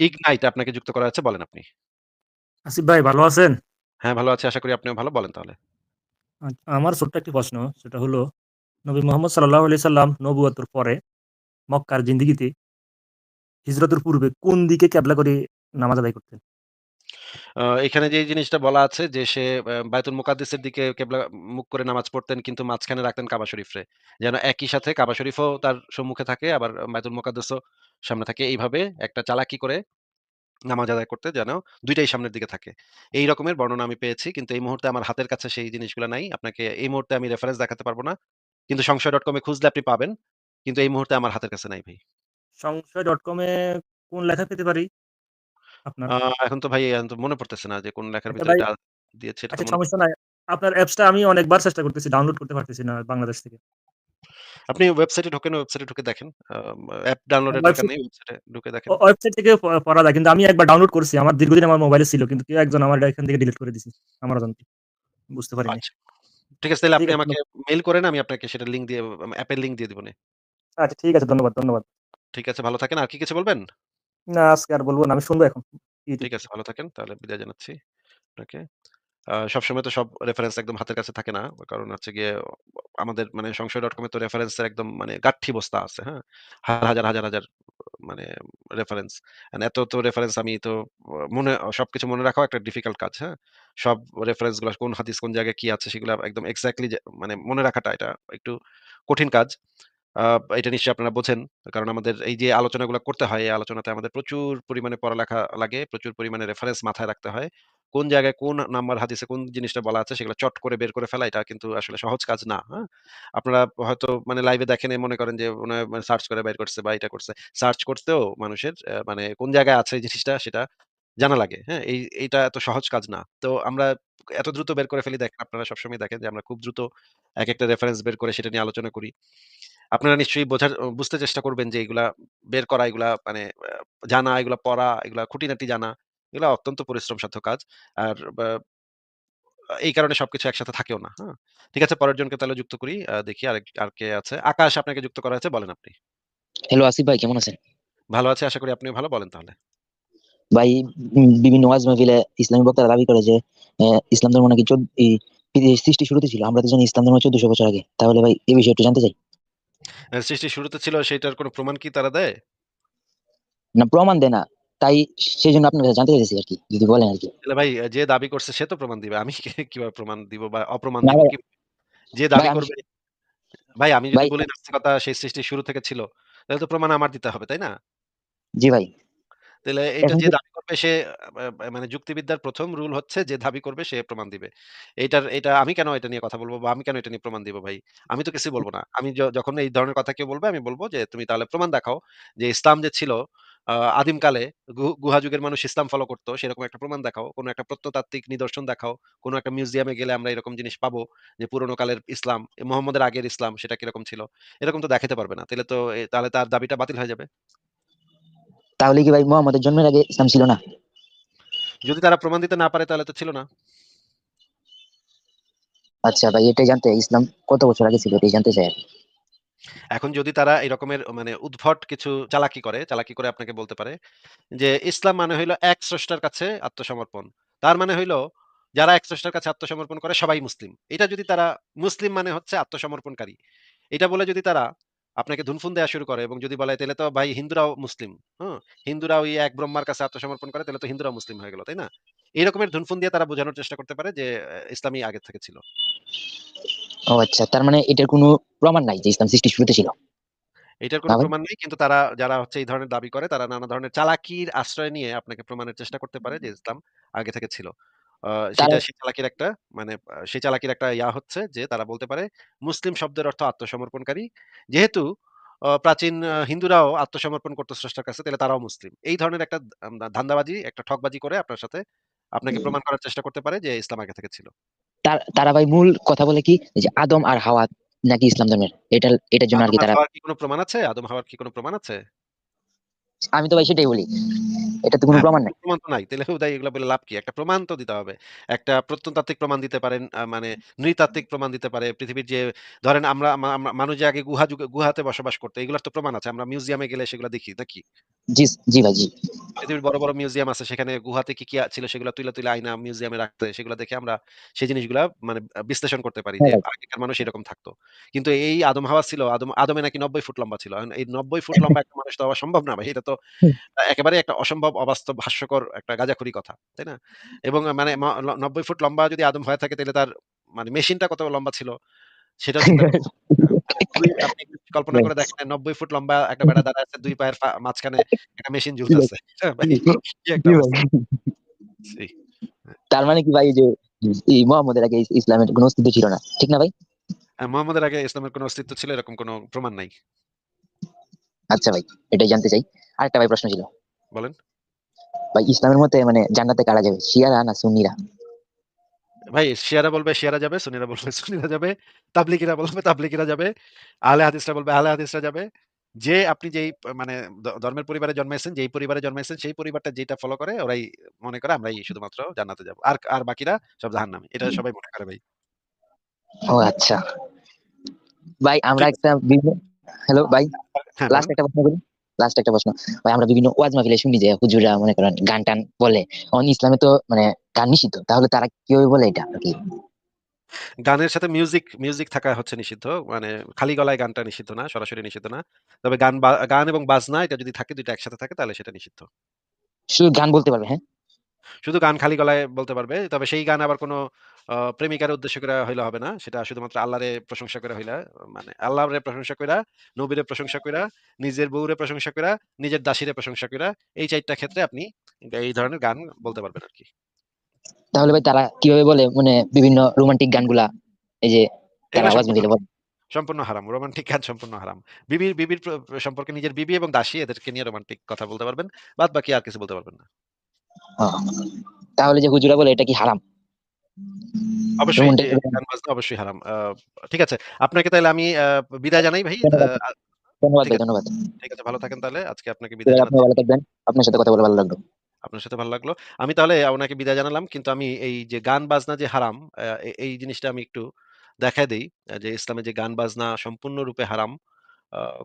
Ignite আপনাকে যুক্ত করা হয়েছে বলেন আপনি। আসিফ ভাই ভালো আছেন? হ্যাঁ, ভালো আছি। আশা করি আপনিও ভালো। বলেন তাহলে। আমার ছোট্ট একটি প্রশ্ন। সেটা হলো নবী মোহাম্মদ সাল্লাল্লাহু আলাইহি সাল্লাম নবুয়তের পরে মক্কার জিন্দেগিতে হিজরতের পূর্বে কোন দিকে কেবলা করে নামাজ আদায় করতেন? এখানে যে জিনিসটা বলা আছে যে সে বায়তুল মুকাদ্দিসের দিকে কেবলা মুখ করে নামাজ পড়তেন কিন্তু মাঝখানে রাখতেন কাবা শরীফরে। যেন একই সাথে কাবা শরীফও তার সম্মুখে থাকে আবার বায়তুল মুকাদ্দাসও সামনে থাকে। এইভাবে একটা চালাকি করে নামাজ আদায় করতে যেন দুইটাই সামনের দিকে থাকে। এই রকমের বর্ণনা আমি পেয়েছি। কিন্তু এই মুহূর্তে আমার হাতের কাছে সেই জিনিসগুলা নাই। আপনাকে এই মুহূর্তে আমি রেফারেন্স দেখাতে পারব না। কিন্তু সংশয়.com এ খুঁজলে আপনি পাবেন। কিন্তু এই মুহূর্তে আমার হাতের কাছে নাই ভাই। সংশয়.com এ কোন লেখা পেতে পারি? আপনার? এখন তো ভাই এখন তো মনে পড়তেছে না যে কোন লেখার আচ্ছা ভিতরে দিয়েছে এটা আচ্ছা সমস্যা নাই। আপনার অ্যাপসটা আমি অনেকবার চেষ্টা করতেছি। ডাউনলোড করতে পারতেছি না বাংলাদেশ থেকে। আপনি ওয়েবসাইটে ঢোকেন, ওয়েবসাইটে ঢুকে দেখেন। অ্যাপ ডাউনলোডের দরকার নেই। ওয়েবসাইটে ঢুকে দেখেন। ওয়েবসাইট থেকে পড়া যায়। কিন্তু আমি একবার ডাউনলোড করেছি আমার দীর্ঘদিন আমার মোবাইলে ছিল। কিন্তু কেউ একজন আমার এখান থেকে ডিলিট করে দিছে। আমার অজান্তে। বুঝতে পারিনি। আচ্ছা। ঠিক আছে তাহলে আপনি আমাকে মেইল করেন আমি আপনাকে সেটা লিংক দিয়ে অ্যাপের লিংক দিয়ে দিবনে। আচ্ছা ঠিক আছে। ধন্যবাদ, ধন্যবাদ। ঠিক আছে ভালো থাকেন। আর কি কিছু বলবেন? না আজকে আর বলব না। আমি শুনব এখন। ঠিক আছে ভালো থাকেন। তাহলে বিদায় জানাচ্ছি আপনাকে। সবসময় তো সব রেফারেন্স একদম হাতের কাছে থাকে না। কারণ হচ্ছে গিয়ে আমাদের মানে সংশয়.com এ তো রেফারেন্সের একদম মানে গাঁঠি বস্তা আছে, হ্যাঁ? হাজার, হাজার, হাজার মানে রেফারেন্স। এত তো রেফারেন্স আমি তো মনে সবকিছু মনে রাখাও একটা ডিফিকাল্ট কাজ, হ্যাঁ? সব রেফারেন্সগুলা কোন হাদিস কোন জায়গায় কি আছে সেগুলা একদম এক্স্যাক্টলি মানে মনে রাখাটা এটা একটু কঠিন কাজ। এটা নিশ্চয়ই আপনারা বোঝেন। কারণ আমাদের এই যে আলোচনাগুলা করতে হয়, এই আলোচনাতে আমাদের প্রচুর পরিমাণে পড়ালেখা লাগে, প্রচুর পরিমাণে রেফারেন্স মাথায় রাখতে হয়। কোন জায়গায় কোন নাম্বার হাদিসে কোন জিনিসটা বলা আছে সেগুলো চট করে বের করে ফেলা এটা কিন্তু আসলে সহজ কাজ না, হ্যাঁ? আপনারা হয়তো মানে লাইভে দেখেন মনে করেন যে মনে সার্চ করে বের করছে বা এটা করছে। সার্চ করতেও মানুষের মানে কোন জায়গায় আছে জিনিসটা সেটা জানা লাগে, হ্যাঁ? এই এইটা এত সহজ কাজ না। তো আমরা এত দ্রুত বের করে ফেলি দেখেন আপনারা সবসময় দেখেন যে আমরা খুব দ্রুত এক একটা রেফারেন্স বের করে সেটা নিয়ে আলোচনা করি। আপনারা নিশ্চয়ই বোঝার বুঝতে চেষ্টা করবেন যে এগুলা বের করা এগুলা মানে জানা, এগুলা পড়া, এগুলা খুঁটিনাটি জানা, এগুলা অত্যন্ত পরিশ্রমসাধ্য কাজ। আর এই কারণে সবকিছু একসাথে থাকেও না, হ্যাঁ? ঠিক আছে পরের জনকে তাহলে যুক্ত করি। দেখি আরেক আর কে আছে। আকাশ আপনাকে যুক্ত করা হয়েছে বলেন আপনি। হ্যালো আসিফ ভাই কেমন আছেন? ভালো আছি। আশা করি আপনিও ভালো। বলেন তাহলে। ভাই বিভিন্ন ওয়াজ মাহফিলে ইসলামী বক্তারা দাবি করে যে ইসলাম ধর্ম নাকি সৃষ্টির শুরুতে ছিল। আমরা তো জানি ইসলাম ধর্ম ১৪০০ বছর আগে। তাহলে ভাই এই বিষয়ে একটু জানতে চাই। সৃষ্টি সৃষ্টির শুরুতে ছিল সেটার কোন প্রমাণ কি তারা দেয়? না প্রমাণ দেয় না। তাই সেজন্য আপনার কাছে জানতে চাইতেছি আরকি। যদি বলেন আরকি। তাহলে ভাই যে দাবি করছে সে তো প্রমাণ দিবে। আমি কীভাবে প্রমাণ দিব বা অপ্রমাণ দিব কি যে দাবি করবে ভাই আমি যদি বলি নাস্তিকতা সেই সৃষ্টির শুরু থেকে ছিল, তাহলে তো প্রমাণ আমার দিতে হবে, তাই না? জি ভাই। এইটা এখন যে দাবি করবে সে মানে যুক্তিবিদ্যার প্রথম রুল হচ্ছে যে দাবি করবে সে প্রমাণ দিবে। এইটার এটা আমি কেন এটা নিয়ে কথা বলব বা আমি কেন এটা নিয়ে প্রমাণ দিব ভাই? আমি তো কিছু বলব না। আমি যখন এই ধরনের কথা কেউ বলবে আমি বলব যে তুমি তাহলে প্রমাণ দেখাও যে ইসলাম যে ছিল আদিমকালে গুহা যুগের মানুষ ইসলাম ফলো করতো সেরকম একটা প্রমাণ দেখাও। কোনো একটা প্রত্নতাত্ত্বিক নিদর্শন দেখাও। কোনো একটা মিউজিয়ামে গেলে আমরা এরকম জিনিস পাবো যে পুরোনো কালের ইসলাম, মুহাম্মদের আগের ইসলাম সেটা কীরকম ছিল। এরকম তো দেখাইতে পারবে না। তাইলে তো তাহলে তার দাবিটা বাতিল হয়ে যাবে। তাহলে কি ভাই মোহাম্মদের জন্মের আগে ইসলাম ছিল না? যদি তারা প্রমাণ দিতে না পারে তাহলে তো ছিল না। আচ্ছা ভাই এটাই জানতে ইসলাম কত বছর আগে ছিল এটাই জানতে চাই। এখন যদি তারা এই রকমের মানে উদ্ভট কিছু চালাকি করে, চালাকি করে আপনাকে বলতে পারে যে ইসলাম মানে হইল এক স্রষ্টার কাছে আত্মসমর্পণ। তার মানে হইল যারা এক স্রষ্টার কাছে আত্মসমর্পণ করে সবাই মুসলিম। এটা যদি তারা মুসলিম মানে হচ্ছে আত্মসমর্পণকারী। এটা বলে যদি তারা আপনাকে ধুনফুন দেওয়া শুরু করে এবং যদি বলে তাহলে তো ভাই হিন্দুরাও মুসলিম। হুম? হিন্দুরা ওই এক ব্রহ্মার কাছে আত্মসমর্পণ করে তাহলে তো হিন্দুরাও মুসলিম হয়ে গেল, তাই না? এই রকমের ধুনফুন দিয়ে তারা বোঝানোর চেষ্টা করতে পারে যে ইসলামই আগে থেকে ছিল। ও আচ্ছা তার মানে এটার কোনো প্রমাণ নাই যে ইসলাম সৃষ্টির শুরুতে ছিল। এটার কোন? প্রমাণ নেই। কিন্তু তারা যারা হচ্ছে এই ধরনের দাবি করে তারা নানা ধরনের চালাকির আশ্রয় নিয়ে আপনাকে প্রমাণের চেষ্টা করতে পারে যে ইসলাম আগে থেকে ছিল। সেটা সেই চালাকির একটা মানে সেই চালাকির একটা ইয়া হচ্ছে যে তারা বলতে পারে মুসলিম শব্দের অর্থ আত্মসমর্পণকারী। যেহেতু প্রাচীন হিন্দুরাও আত্মসমর্পণ করত স্রষ্টার কাছে তাহলে তারাও মুসলিম। এই ধরনের একটা ধান্দাবাজি, একটা ঠকবাজি করে আপনার সাথে আপনাকে প্রমাণ করার চেষ্টা করতে পারে যে ইসলাম আগে থেকে ছিল। তার তারা ভাই মূল কথা বলে কি যে আদম আর হাওয়া নাকি ইসলাম ধর্মের। এটার এটার জন্য আর তারা কি কোন প্রমাণ আছে? আদম হাওয়ার কি কোন প্রমাণ আছে? আমি তো ভাই সেটাই বলি। এটা তো কোনো হ্যাঁ, প্রমাণ নাই। প্রমাণ তো নাই। তাহলে হুদাই এগুলা বলে লাভ কি? একটা প্রমাণ তো দিতে হবে। একটা প্রত্নতাত্ত্বিক প্রমাণ দিতে পারেন, মানে নৃতাত্ত্বিক প্রমাণ দিতে পারে। পৃথিবীর যে ধরেন আমরা মানুষ যে আগে গুহা যুগে গুহাতে বসবাস করত। এগুলার তো প্রমাণ আছে। আমরা মিউজিয়ামে গেলে সেগুলা দেখি নাকি? জি, জি ভাই, জি। পৃথিবীর বড়, বড় মিউজিয়াম আছে সেখানে গুহাতে কি, কি ছিল সেগুলা তুইলা, তুইলা আইনা মিউজিয়ামে রাখছে। সেগুলা দেখে আমরা সেই জিনিসগুলা মানে বিশ্লেষণ করতে পারি হ্যাঁ যে আগেকার মানুষ এরকম থাকতো। কিন্তু এই আদম হাওয়া ছিল, আদম আদমে নাকি ৯০ ফুট লম্বা ছিল। এই ৯০ ফুট লম্বা একটা মানুষ তো হওয়া সম্ভব না ভাই। এটা তো একেবারেই একটা অসম্ভব, অবাস্তব, হাস্যকর একটা গাঁজাখুরি কথা। তাই না? এবং মানে নব্বই ফুট লম্বা যদি আদম হয়ে থাকে তাহলে তার মানে মেশিনটা কত লম্বা ছিল দুই আপনি কল্পনা করে দেখেন ৯০ ফুট লম্বা একটা বেড়া দাঁড়ায় আছে ২ পায়ের মাঝখানে একটা মেশিন ঝুলতেছে। তার মানে কি ভাই যে এই মুহাম্মদের আগে ইসলামের কোন অস্তিত্ব ছিল না। ঠিক না ভাই? হ্যাঁ, মুহাম্মদের আগে ইসলামের কোন অস্তিত্ব ছিল এরকম কোন প্রমাণ নাই। আচ্ছা ভাই, এটাই জানতে চাই। আরেকটা ভাই প্রশ্ন ছিল। বলেন। ভাই ইসলামের মতে মানে জান্নাতে কারা যাবে? শিয়ারা না সুন্নিরা? ভাই শিয়ারা বলবে শিয়ারা যাবে, সুন্নিরা বলবে সুন্নিরা যাবে, তাবলিগীরা বলবে তাবলিগীরা যাবে, আহলে হাদিসরা বলবে আহলে হাদিসরা যাবে। যে আপনি যেই মানে ধর্মের পরিবারে জন্মাইছেন, যেই পরিবারে জন্মাইছেন সেই পরিবারটা যেটা ফলো করে ওরাই মনে করে আমরাই শুধুমাত্র জান্নাতে যাব আর আর বাকিরা সব জাহান্নামী। এটা সবাই মনে করে ভাই। ও আচ্ছা। ভাই আমরা একটা হ্যালো ভাই, হ্যাঁ, লাস্ট একটা প্রশ্ন করি। লাস্ট একটা প্রশ্ন। ভাই আমরা বিভিন্ন ওয়াজ মাহফিলে শুনি যে হুজুররা মনে করেন গান-টান বলে। অন ইসলামে তো মানে গান নিষিদ্ধ। তাহলে তারা কীভাবে বলে এটা আরকি? গানের সাথে মিউজিক, মিউজিক থাকা হচ্ছে নিষিদ্ধ। মানে খালি গলায় গানটা নিষিদ্ধ না, সরাসরি নিষিদ্ধ না। তবে গান গান এবং বাজনা এটা যদি থাকে ২ টা একসাথে থাকে তাহলে সেটা নিষিদ্ধ। শুধু গান বলতে পারবে, হ্যাঁ? শুধু গান খালি গলায় বলতে পারবে। তবে সেই গান আবার কোন প্রেমিকার উদ্দেশ্য কইরা হইলে হবে না। সেটা শুধুমাত্র আল্লাহরে প্রশংসা করে হইলা মানে আল্লাহরে প্রশংসা কইরা, নবীরে প্রশংসা কইরা, নিজের বউরে প্রশংসা কইরা, নিজের দাসীরে প্রশংসা কইরা এই ৪ টা ক্ষেত্রে আপনি এই ধরনের গান বলতে পারবেন আরকি। তাহলে ভাই তারা কীভাবে বলে মানে বিভিন্ন রোমান্টিক গানগুলা এই যে তারা এগুলা ওয়াজ সম্পূর্ণ বলে? সম্পূর্ণ হারাম। রোমান্টিক গান সম্পূর্ণ হারাম। বিবির বিবির সম্পর্কে নিজের বিবি এবং দাসী এদেরকে নিয়ে রোমান্টিক কথা বলতে পারবেন। বাদ বাকি আর কিছু বলতে পারবেন না। তাহলে যে হুজুররা বলে এটা কি হারাম? অবশ্যই অবশ্যই হারাম। ঠিক আছে। আপনাকে তাইলে আমি বিদায় জানাই ভাই। ধন্যবাদ। ধন্যবাদ ঠিক আছে। ভালো থাকেন তাহলে। আজকে আপনাকে বিদায়। আপনিও ভালো থাকবেন। আপনার সাথে কথা বলে ভালো লাগল। আপনার সাথে ভালো লাগল। আমি তাহলে ওনাকে বিদায় জানালাম। কিন্তু আমি এই যে গান বাজনা যে হারাম এই জিনিসটা আমি একটু দেখায় দেই। যে ইসলামে যে গান বাজনা সম্পূর্ণরূপে হারাম।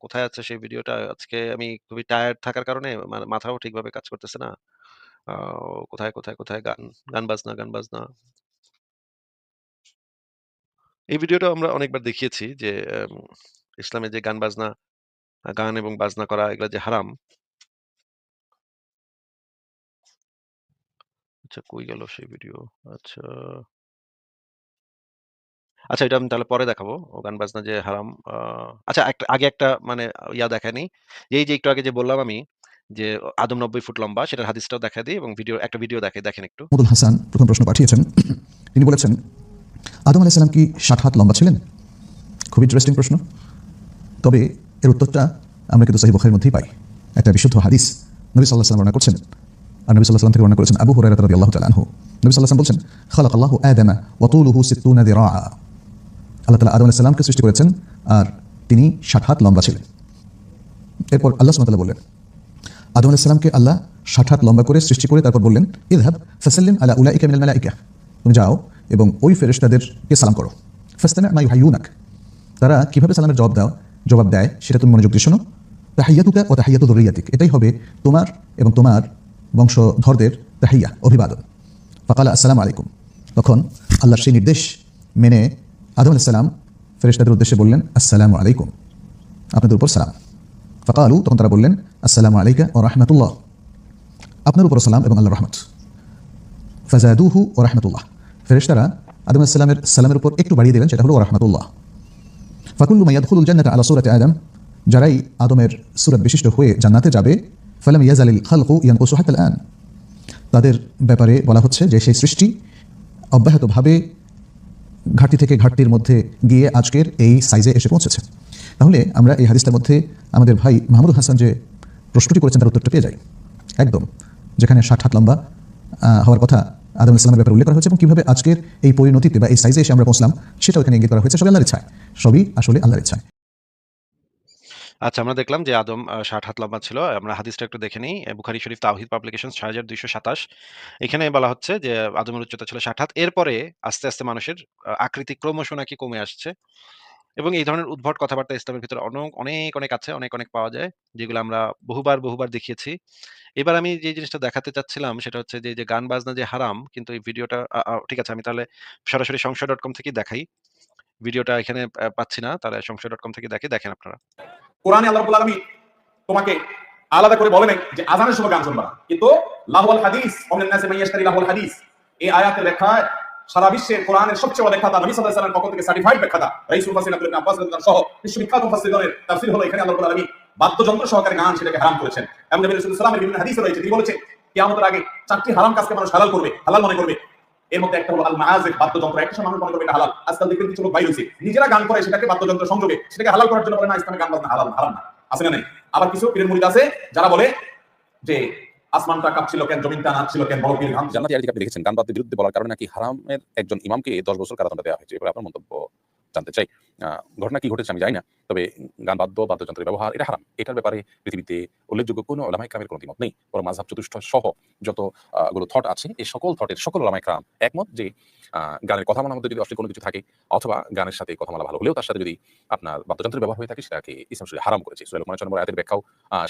কোথায় আছে সেই ভিডিওটা? আজকে আমি খুবই টায়ার্ড থাকার কারণে মাথাও ঠিকভাবে কাজ করতেছে না। কোথায়, কোথায়, কোথায় গান, গান বাজনা, গান বাজনা। এই ভিডিওটা আমরা অনেকবার দেখিয়েছি যে ইসলামে যে গান বাজনা, গান এবং বাজনা করা এগুলা যে হারাম। আচ্ছা কই গেল সেই ভিডিও? আচ্ছা। আচ্ছা এটা আমি তাহলে পরে দেখাবো। ও গান বাজনা যে হারাম। আচ্ছা একটা আগে একটা মানে ইয়া দেখায় নেই। এই যে একটু আগে যে বললাম আমি যে আদম ৯০ ফুট লম্বা সেটার হাদিসটাও দেখা দেই এবং ভিডিও একটা ভিডিও দেখাই দেখেন একটু। হাসান প্রথম প্রশ্ন পাঠিয়েছেন। তিনি বলেছেন, আদম সালাম কি ৬০ হাত লম্বা ছিলেন? খুব ইন্টারেস্টিং প্রশ্ন। তবে এর উত্তরটা আমরা কিন্তু সহিহ বুখারীর মধ্যেই পাই। একটা বিশুদ্ধ হাদিস নবী সাল্লাল্লাহু আলাইহি ওয়াসাল্লাম বর্ণনা করছেন। আর নবী সাল্লাল্লাহু আলাইহি ওয়াসাল্লাম থেকে বর্ণনা করেছেন আবু হুরায়রা রাদিয়াল্লাহু তাআলা আনহু। নবী ওয়াসাল্লাম বলছেন, খালাকাল্লাহু আদামা ওয়া তুলুহু সিত্তুনা যিরাআ। আল্লাহ তাআলা আদম আলাইহিস সালামকে সৃষ্টি করেছেন আর তিনি ৬০ হাত লম্বা ছিলেন। এরপর আল্লাহ তাআলা বললেন, আদম আলাইহিস সালামকে আল্লাহ ৬০ হাত লম্বা করে সৃষ্টি করে তারপর বললেন, ইযহাব ফাসাল্লিম আলা উলাইকা মিনাল মালাইকা। তুমি যাও এবং ওই ফেরেশতাদেরকে সালাম করো। ফাস্তামি' মা ইউহাইয়ুনাক। তারা কীভাবে সালামের জবাব দাও জবাব দেয় সেটা তুমি মনোযোগ দিয়ে শোনো। তাহিয়াতুকা ওয়া তাহিয়াতু যুররিয়াতিক। এটাই হবে তোমার এবং তোমার বংশধরদের তাহিয়া অভিবাদন। ফাকালা আসসালামু আলাইকুম। তখন আল্লাহর সেই নির্দেশ মেনে আদম আলাইহিস সালাম ফেরেশতাদের উদ্দেশ্যে বললেন, আসসালামু আলাইকুম। আপনাদের উপর সালাম। ফাকালু তখন তারা বললেন, আসসালামু আলাইকা ওয়া রাহমাতুল্লাহ। আপনার উপর সালাম এবং আল্লাহর রহমত। ফাজাদুহু ওয়া রাহমাতুল্লাহ। ফেরেশতারা আদম আলাইহিস সালামের উপর একটু বাড়িয়ে দিলেন সেটা হলো রাহমাতুল্লাহ। ফাকুল্লু মা ইয়াদখুলুল জান্নাতা আলা সূরাতি আদম, যারাই আদমের সূরত বিশিষ্ট হয়ে জান্নাতে যাবে, ফালাম ইয়াজালিল খালকু ইয়ানকুসু হাত্তাল আন তাদের ব্যাপারে বলা হচ্ছে যে, সেই সৃষ্টি অব্যাহতভাবে ঘাটতি থেকে ঘাটতির মধ্যে গিয়ে আজকের এই সাইজে এসে পৌঁছেছে। তাহলে আমরা এই হাদিসটার মধ্যে আমাদের ভাই মাহমুদুল হাসান যে প্রশ্নটি করেছেন, তার উত্তরটা পেয়ে যাই। একদম, যেখানে ষাট হাত লম্বা হওয়ার কথা আদম ইসলামের ব্যাপারে উল্লেখ করা হয়েছে এবং কীভাবে আজকের এই পরিণতিতে বা এই সাইজে এসে আমরা পৌঁছলাম সেটাও এখানে ইঙ্গিত করা হয়েছে সবই আল্লাহর ইচ্ছায় সবই আসলে আল্লাহর ইচ্ছায় আচ্ছা আমরা দেখলাম যে আদম ৬০ হাত লম্বা ছিল। আমরা হাদিসটা একটু দেখে নিই। বুখারী শরীফ তাওহীদ পাবলিকেশনস ৬২২২৭ এখানে বলা হচ্ছে যে আদমের উচ্চতা ছিল ৬০ হাত। এরপরে আস্তে, আস্তে মানুষের আকৃতি ক্রমশ নাকি কমে আসছে। এবং এই ধরনের উদ্ভট কথাবার্তা ইসলামের ভিতরে অনক অনেক, অনেক আছে, অনেক, অনেক পাওয়া যায়। যেগুলো আমরা বহুবার, বহুবার দেখিয়েছি। এবার আমি যে জিনিসটা দেখাতে চাচ্ছিলাম সেটা হচ্ছে যে, যে গান বাজনা যে হারাম কিন্তু এই ভিডিওটা ঠিক আছে আমি তাহলে সরাসরি সংশয়.com থেকেই দেখাই। ভিডিওটা এখানে পাচ্ছি না। তাহলে সংশয় ডট কম থেকে দেখে দেখেন আপনারা। কোরআনে আল্লাহ রাব্বুল তোমাকে আলাদা করে বলে নাই যে আযানের সময় গান শুনবা কিন্তু লাহওয়াল হাদিস ওমিনান নাসি ইয়াশতারি লাহওয়াল হাদিস এই আয়াতের ব্যাখ্যায় সারা বিশ্বের কোরআনের সবচেয়ে বড় ব্যাখ্যাতা নবী সাল্লাল্লাহু আলাইহি পক্ষ থেকে সার্টিফাইড ব্যাখ্যাতা রাইসুল মুফাসসিরিন আব্দুল আব্বাস রাদিয়াল্লাহু সহ বিশ্ববিখ্যাত মুফাসসিরগণের তাফসীর হলো এখানে আল্লাহ রাব্বুল আলামিন বাদ্যযন্ত্র সহকারে গান সেটাকে হারাম করেছেন। এবং নবী রাসূলুল্লাহ সাল্লাল্লাহু বিভিন্ন হাদিসে রয়েছে। তিনি বলেছেন, কিয়ামতের আগে চারটি হারাম কাজকে মানুষ হালাল করবে, হালাল মনে করবে। এর মধ্যে একটা হলো আল মাআজিফ বাদ্যযন্ত্র। একটা সময় মনে করবে হালাল। আজকাল দেখবেন কিছু লোক বাইরে নিজেরা গান করে সেটাকে বাদ্যযন্ত্র সংযোগে সেটাকে হালাল করার জন্য বলে, না, ইসলামে গান বাজনা হালাল, হারাম না। আছে না নাই? আবার কিছু পীরের মুরিদ আছে, যারা বলে যে আসমানটা কাঁপছিল কেন জমিনটা নাচছিল কেন বড় পীর গান জান্নাতি আয়াতটি আপনি দেখেছেন গানবাদের বিরুদ্ধে বলার কারণে নাকি হারামের একজন ইমামকে 10 বছর কারাদণ্ড দেওয়া হয়েছে? এবার আপনার মন্তব্য জানতে চাই। ঘটনা কি ঘটেছে আমি জানি না তবে গান বাদ্য বাদ্যযন্ত্রের ব্যবহার এটা হারাম। এটার ব্যাপারে পৃথিবীতে উল্লেখযোগ্য কোনো ওলামাই ক্রামের কোনো দ্বিমত নেই। বরং মাঝহাব চতুষ্ঠ সহ যতগুলো থট আছে এই সকল থটের সকল ওলামাই ক্রাম একমত যে গানের কথা বলার মধ্যে যদি অশ্লীল কোনো কিছু থাকে অথবা গানের সাথে কথা বলা ভালো হলেও তার সাথে যদি আপনার বাদ্যযন্ত্রের ব্যবহার হয়ে থাকে সেটাকে ইসলাম শরীরে হারাম করেছে। মানে নম্বর আয়াতের ব্যাখ্যাও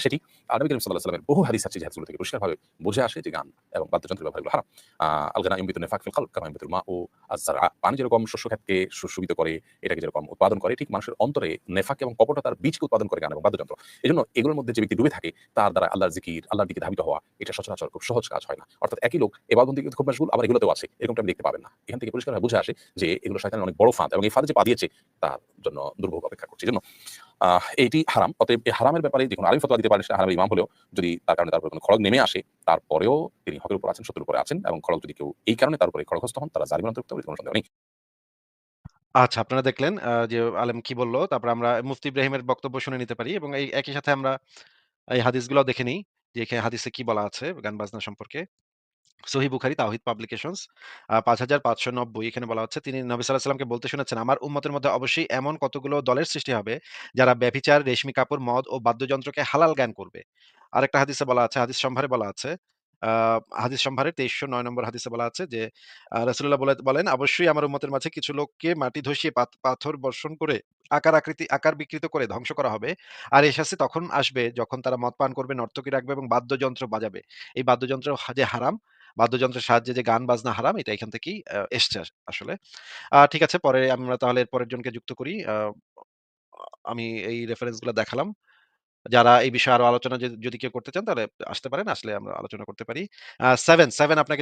সেটি। নবী করিম সাল্লাল্লাহু আলাইহি ওয়াসাল্লামের বহু হাদিস আছে যে হাদিসগুলো থেকে পরিষ্কারভাবে বুঝে আসে যে গান এবং বাদ্যযন্ত্রের ব্যবহার এগুলো হারাম। আহ, আল গানা ইমবিতু ফিল ইমবিতুল মা ও আয-যারআ পানি যেরকম শস্য ক্ষেতকে সুশোভিত করে এটাকে যেরকম উৎপাদন করে ঠিক মানুষের অন্তরে নেফাক এবং কপটতার বীজকে উৎপাদন করে গান এবং বাদ্যযন্ত্র। এজন্য এগুলোর মধ্যে যে ব্যক্তি ডুবে থাকে তার দ্বারা আল্লাহর জিকির আল্লাহর দিকে ধাবিত হওয়া এটা সচরাচর খুব সহজ কাজ হয় না। অর্থাৎ একই লোক এবাদত দিকে খুব মশগুল আবার এগুলোতেও আছে। এরকমটা আপনি দেখতে পাবেন না। এখান থেকে পরিষ্কার বুঝে আসে যে এগুলো শয়তানের অনেক বড় ফাঁদ এবং এই ফাঁদে যে পা দিয়েছে তার জন্য দুর্ভোগ অপেক্ষা করছে। এজন্য আহ, এইটি হারাম। অতএব এই হারামের ব্যাপারে যে কোনো আলিম ফতোয়া দিতে পারে সেটা হারামের ইমাম হলেও যদি তার কারণে তার উপরে কোনো খড়গ নেমে আসে তারপরেও তিনি হকের উপর আছেন সত্যের উপরে আছেন এবং খড়গ যদি কেউ এই কারণে তার উপরে খড়গস্ত হন তারা জালিম অন্তর্ভুক্ত কোনো সন্দেহ নেই। আচ্ছা আপনারা দেখলেন যে আলেম কি বলল। তারপর আমরা মুফতি ইব্রাহিমের বক্তব্য শুনে নিতে পারি এবং এই একই সাথে আমরা এই হাদিসগুলাও দেখে নিই যে এখানে হাদিসে কি বলা আছে গান বাজনা সম্পর্কে। সহিহ বুখারী তাওহীদ পাবলিকেশনস আ ৫৫৯০ এখানে বলা হচ্ছে তিনি নবী সাল্লাল্লাহু বলতে শুনেছেন, "আমার উম্মতের মধ্যে অবশ্যই এমন কতগুলো দলের সৃষ্টি হবে যারা ব্যভিচার, রেশমি কাপড়, মদ ও বাদ্যযন্ত্রকে হালাল জ্ঞান করবে।" আরেকটা হাদিসে বলা আছে, হাদিস সম্ভারে বলা আছে, হাদিস সম্ভারের ২৩০৯ নম্বর হাদিসে বলা আছে যে বলে বলেন, "অবশ্যই আমার উম্মতের মাঝে কিছু লোককে মাটি ধসিয়ে পাথর বর্ষণ করে আকার আকৃতি আকার বিকৃত করে ধ্বংস করা হবে। আর শাস্তি তখন আসবে যখন তারা মদ পান করবে, নর্তকী রাখবে এবং বাদ্যযন্ত্র বাজাবে। এই বাদ্যযন্ত্র যে হারাম, বাদ্যযন্ত্রের সাহায্যে যে গান বাজনা হারাম এটা এখান থেকেই এসছে আসলে। ঠিক আছে পরে আমরা তাহলে এর পরের জনকে যুক্ত করি। আমি এই রেফারেন্সগুলা দেখালাম। যারা এই বিষয়ে আরও আলোচনা যদি কেউ করতে চান তাহলে আসতে পারেন। আসলে আমরা আলোচনা করতে পারি। সেভেন 7, 7 আপনাকে